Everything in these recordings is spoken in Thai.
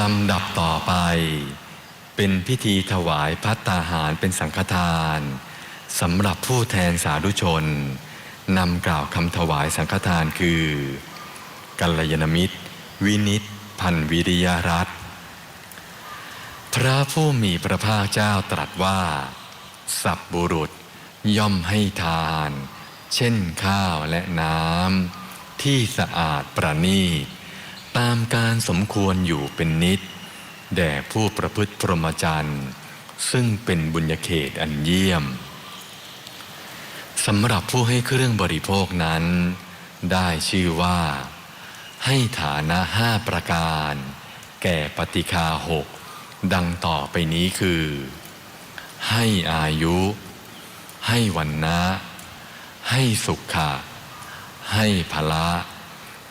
ลำดับต่อไป เป็นพิธีถวายพัตตาหารเป็นสังฆทานสำหรับผู้แทนสาธุชนนำกล่าวคำถวายสังฆทานคือ กัลยาณมิตร วินิตพันวิริยรัตพระผู้มีพระภาคเจ้าตรัสว่า สับบุรุษย่อมให้ทาน เช่นข้าวและน้ำที่สะอาดประณีต ตามการสมควรอยู่เป็นนิด แด่ผู้ประพฤติพรหมจรรย์ ซึ่งเป็นบุญญเขตอันเยี่ยมสำหรับผู้ให้เครื่องบริโภคนั้น ได้ชื่อว่า ให้ฐานะห้าประการ แก่ปฏิคาหกดังต่อไปนี้คือ ให้อายุ ให้วันนะ ให้สุขะให้พละ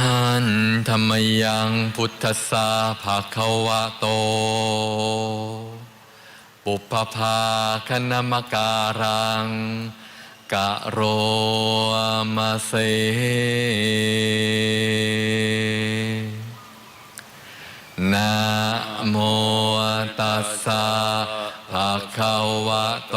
หันธรรมยังพุทธสาภาควะโต ปุพพาคณมการัง กะโรมาเซนะโมตัสสะภะคะวะโต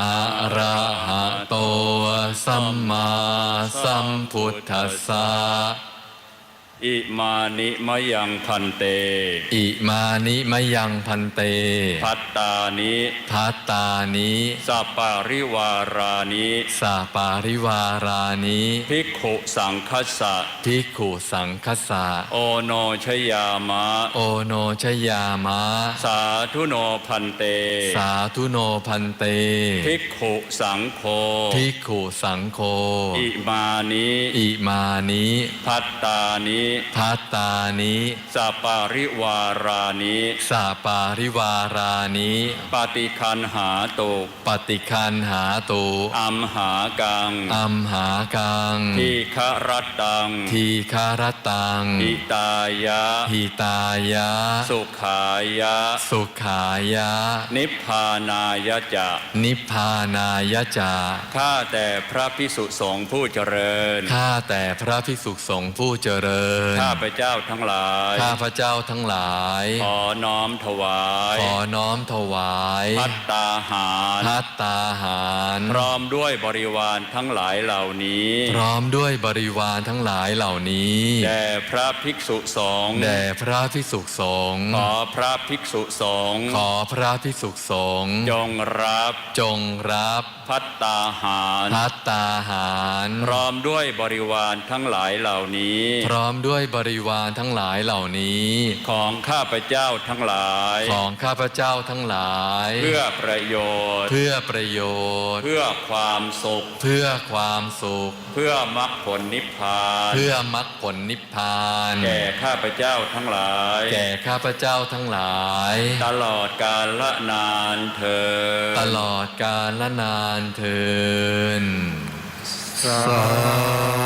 อะระหะโตสัมมาสัมพุทธัสสะ อิมานิมะยังพันเต อิมานิมะยังพันเต พัตตานิพัตตานิสัปปาริวารานิสาปาริวารานิภิกขุสังคัสสะภิกขุสังคสะโอโนชยามะ โอโนชยามะ สาธุโนพันเต สาธุโนพันเตภิกขุสังโฆภิกขุสังโฆอิมานิอิมานิพัตตานิพัตตานิสัปปาริวารานิสาปาริวารานิปฏิคันหาตุปฏิคันหาตุอัมหากังอัมหากังทีฆรัตตังทีคารตังอิตายะหิตายะ สุขายะ สุขายะ นิพพานายะจะนิพพานายะจาข้าแต่พระพิสุสงฆ์ผู้เจริญข้าแต่พระภิกษุสงฆ์ผู้เจริญข้าพเจ้าทั้งหลาย ข้าพระเจ้าทั้งหลาย ขอน้อมถวาย ขอน้อมถวายพัตตาหารพัตตาหาร พร้อมด้วยบริวารทั้งหลายเหล่านี้ พร้อมด้วยบริวารทั้งหลายเหล่านี้ แด่พระภิกษุสงฆ์ แด่พระภิกษุสงฆ์ ขอพระภิกษุสงฆ์ ขอพระภิกษุสงฆ์ จงรับ จงรับพัตตาหารพัตตาหาร พร้อมด้วยบริวารทั้งหลายเหล่านี้ พร้อมด้วยบริวารทั้งหลายเหล่านี้ ของข้าพเจ้าทั้งหลาย ของข้าพเจ้าทั้งหลาย เพื่อประโยชน์ เพื่อประโยชน์ เพื่อความสุข เพื่อความสุข เพื่อมรรคผลนิพพาน เพื่อมรรคผลนิพพาน แก่ข้าพเจ้าทั้งหลาย แก่ข้าพเจ้าทั้งหลาย ตลอดกาลละนานเธอญตลอดกาลละนานเทินสา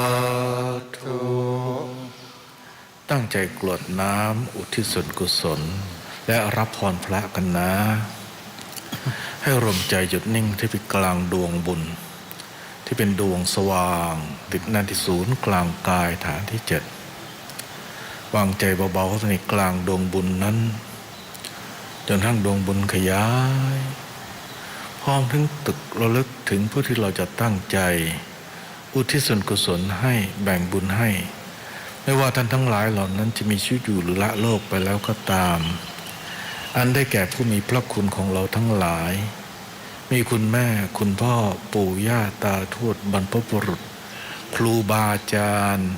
ตั้งใจกรวดน้ำอุทิศส่วนกุศล และรับพรพระกันนะ ให้รวมใจหยุดนิ่งที่เป็นกลางดวงบุญ ที่เป็นดวงสว่าง ติดนันที่ศูนย์กลางกายฐานที่เจ็ดวางใจเบาๆเข้าไปในกลางดวงบุญนั้น จนทั้งดวงบุญขยายพร้อมถึงตึกระลึกถึงผู้ที่เราจะตั้งใจ อุทิศส่วนกุศลให้แบ่งบุญให้ ไม่ว่าท่านทั้งหลายเหล่านั้นจะมีชีวิตอยู่หรือละโลกไปแล้วก็ตาม อันได้แก่ผู้มีพระคุณของเราทั้งหลาย มีคุณแม่คุณพ่อปู่ย่าตาทวดบรรพบุรุษ ครูบาอาจารย์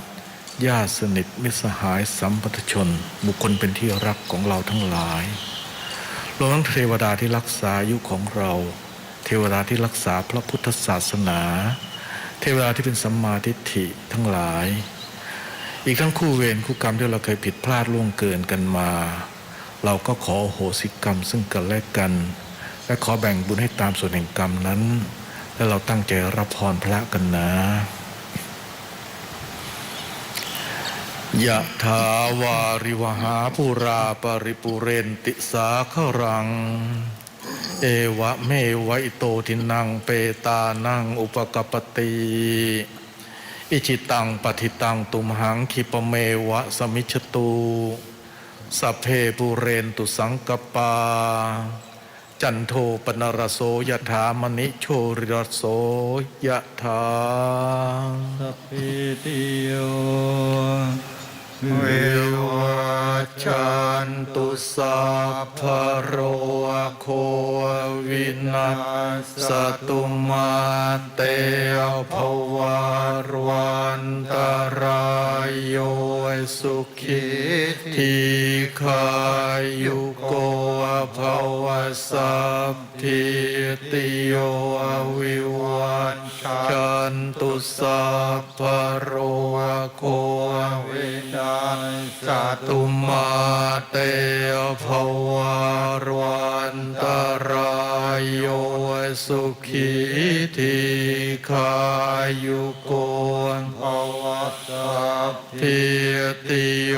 ญาติสนิทมิสหายสัมปทชน บุคคลเป็นที่รักของเราทั้งหลายรวมทั้งเทวดาที่รักษาอายุของเรา เทวดาที่รักษาพระพุทธศาสนา เทวดาที่เป็นสัมมาทิฏฐิทั้งหลาย อีกทั้งคู่เวรคู่กรรมที่เราเคยผิดพลาดล่วงเกินกันมา เราก็ขอโหสิกรรมซึ่งกันและกัน และขอแบ่งบุญให้ตามส่วนแห่งกรรมนั้น และเราตั้งใจรับพรพระกันนะยะถาวาริวหาปุราปริปุเรนติสาครัง เอวะเมวะอิโตทินังเปตานังอุปกปติ อิจิตังปฏิตังตุมหังคิปะเมวะสมิชตุสัพเพปุเรนตุสังกปา จันโทปนรโสยถามณิโชริรโสยถาสัพพิติโยเววัชันตุสัพพะโรโควินาสตุมาเตภวันวั สุขีทีขายุโกภวสัพพิติโยวิวัชันตุสัพพโรโควินาสตุมาเตภวารวันตรายโยสุขีทีขายุโก ภวสัพพิติโย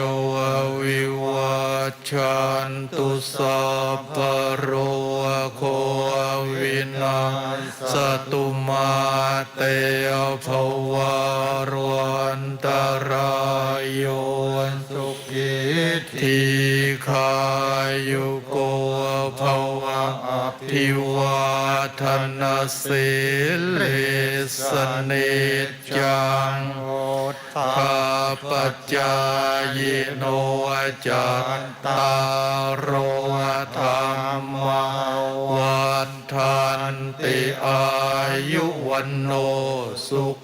วิวัชันตุสัพพะโรโควินาสตุมาเตภวารวันตรายโยสุขีทีขายุโกภวะอภิว ทนาสิลิสเนจังโอข้าปัจจายโนจัตตารโธรรมวัฏทันติอายุวันโนสุข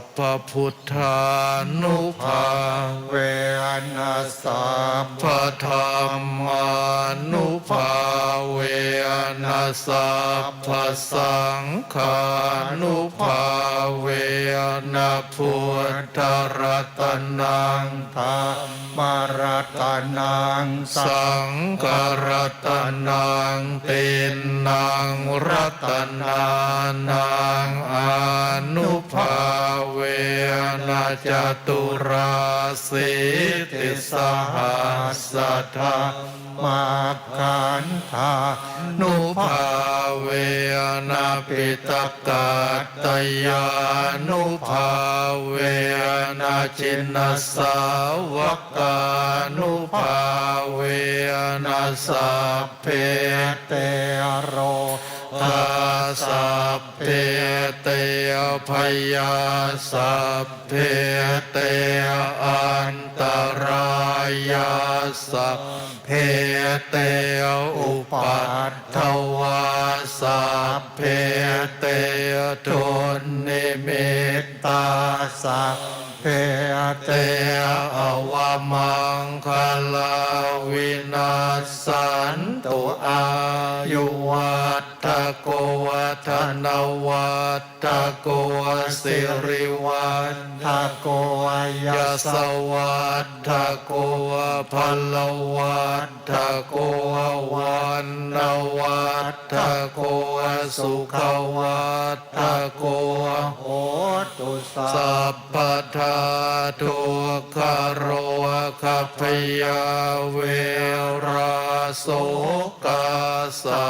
สัพพพุทธานุภาเวนัสสัพพธรรมานุภาเวนัสสัพพสังฆานุภาเวนะพุทธรัตนังธรรมรัตนังสังฆรัตนังเป็นนางรัตนานังอนุภา จตุราสิติสหัสธรรมาขันธานุภาเวนะปิตกัตตยานุภาเวนะจินสาวกานุภาเวนะสัพเพเตโร สัพเพเตพยาสัพเพเตอันตรายาสัพเพเตอุปัตถวาสัพเพเตทุนนิมิตตาสัพเพเตอวมังคลาวินาสันตุอายุวัต โกวัฒนวัตตะโกสิริวัตโกยสวัตโกพลวัตโกวันนวัตโกสุขวัตโกโหตุสัพพทาทุกขโรคพยาเวรา โสกาสั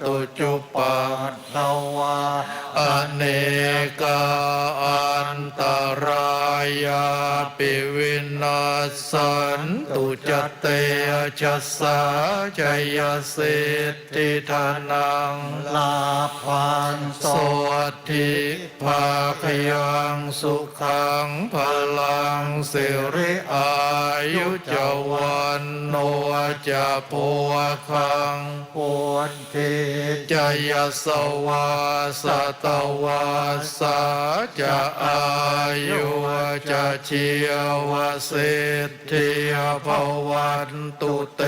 ตุจุปัตตวาอเนกาอันตรายายาปิวินาสันตุจเตจัสสาจยสิทธิธานังลาพันโสสวัสดิภาคยังสุขังพลังสิริอายุจวันโนจะโพคังปวดเทจยสวาสตวาสาจะอายุจะเชียวสิทธิภวันตุเต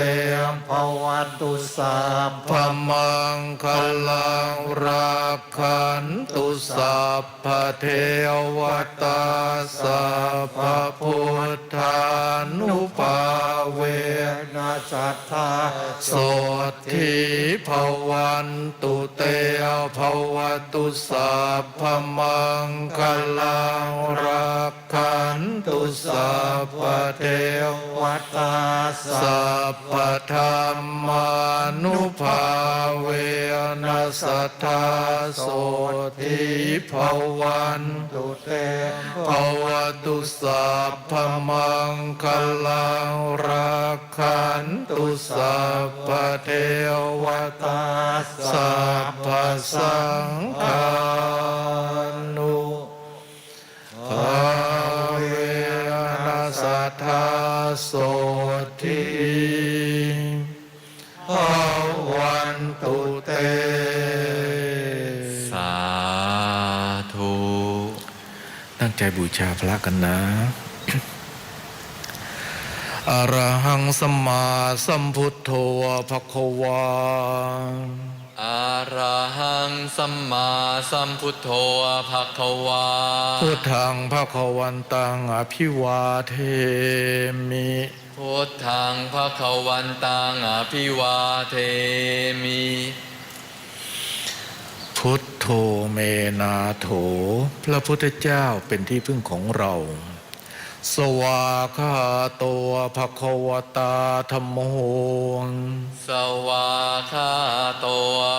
มภวันตุสาพพมังคลังรักขันตุสัพพเทวตาสัพพพุทธานภาเวนะสัทธาโสทิภวันตุเตภวตุสัพพมังคลังรัก ขันตุสัพพเทวตาสัพพธรรมานุภาเวนัสธาโสทิภวันตุเตภวตุสัพพมังคลังรักขันตุสัพพเทวตาสัพพสังฆานุภา โสทิภวันตุเต สาธุ ตั้งใจบูชาพระกันนะอรหังสัมมาสัมพุทโธภควา อาระหังสัมมาสัมพุทโธภะคะวาพุทธังภควันตังอภิวาเทมิพุทธังภะคะวันตังอภิวาเทมิ พุทโธเมนาโถ พระพุทธเจ้าเป็นที่พึ่งของเรา สวาคาโตภควตาธรรมโหสวาคาโต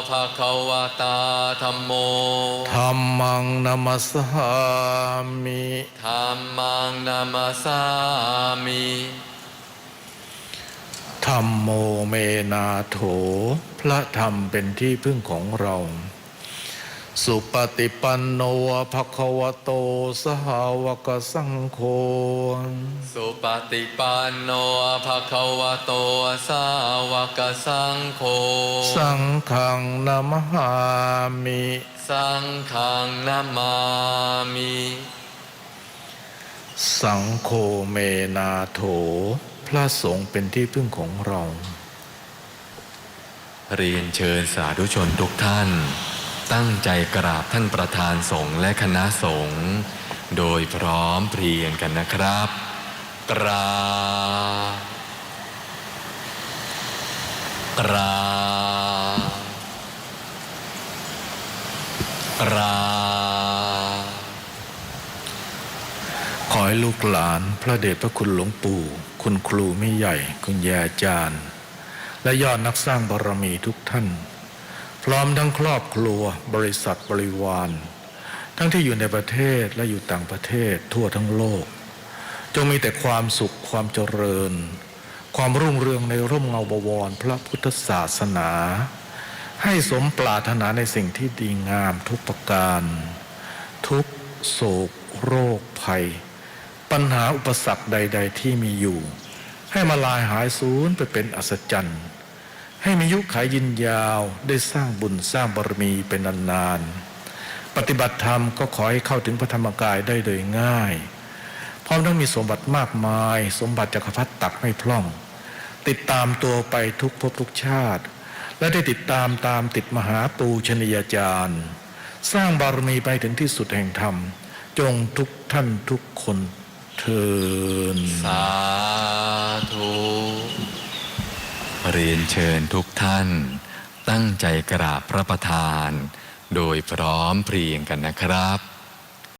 ภะคะวตาธัมโมธรรมังนัมสสามิธัมมังนามาสามิธรรมโมเมนาโถ พระธรรมเป็นที่พึ่งของเรา สุปฏิปันโนภควโตสหาวกสังโฆ สุปฏิปันโนภะคะวะโตสาวกสังโฆ สังฆังนามหามิ สังฆังนามามิ สังโฆเมนาโถ พระสงฆ์เป็นที่พึ่งของเรา เรียนเชิญสาธุชนทุกท่าน ตั้งใจกราบท่านประธานสงฆ์และคณะสงฆ์โดยพร้อมเพรียงกันนะครับ กราบกราบกราบขอให้ลูกหลานพระเดชพระคุณหลวงปู่ คุณครูไม่ใหญ่ คุณยายอาจารย์ และยอดนักสร้างบารมีทุกท่าน พร้อมทั้งครอบครัวบริษัทบริวาร ทั้งที่อยู่ในประเทศและอยู่ต่างประเทศทั่วทั้งโลก จงมีแต่ความสุขความเจริญ ความรุ่งเรืองในร่มเงาบวรพระพุทธศาสนา ให้สมปรารถนาในสิ่งที่ดีงามทุกประการ ทุกโศก โรคภัย ปัญหาอุปสรรคใด ๆ ที่มีอยู่ ให้มาลายหายสูญไปเป็นอัศจรรย์ ให้มียุขายยินยาวได้สร้างบุญสร้างบารมีเป็นนานๆ ปฏิบัติธรรมก็ขอให้เข้าถึงพระธรรมกายได้โดยง่าย พร้อมทั้งมีสมบัติมากมาย สมบัติจักรพรรดิตักไม่พร่อง ติดตามตัวไปทุกภพทุกชาติ และได้ติดตามตามติดมหาปูชนียาจารย์ สร้างบารมีไปถึงที่สุดแห่งธรรม จงทุกท่านทุกคนเทินสาธุ เรียนเชิญทุกท่าน ตั้งใจกราบพระประธาน โดยพร้อมเพรียงกันนะครับ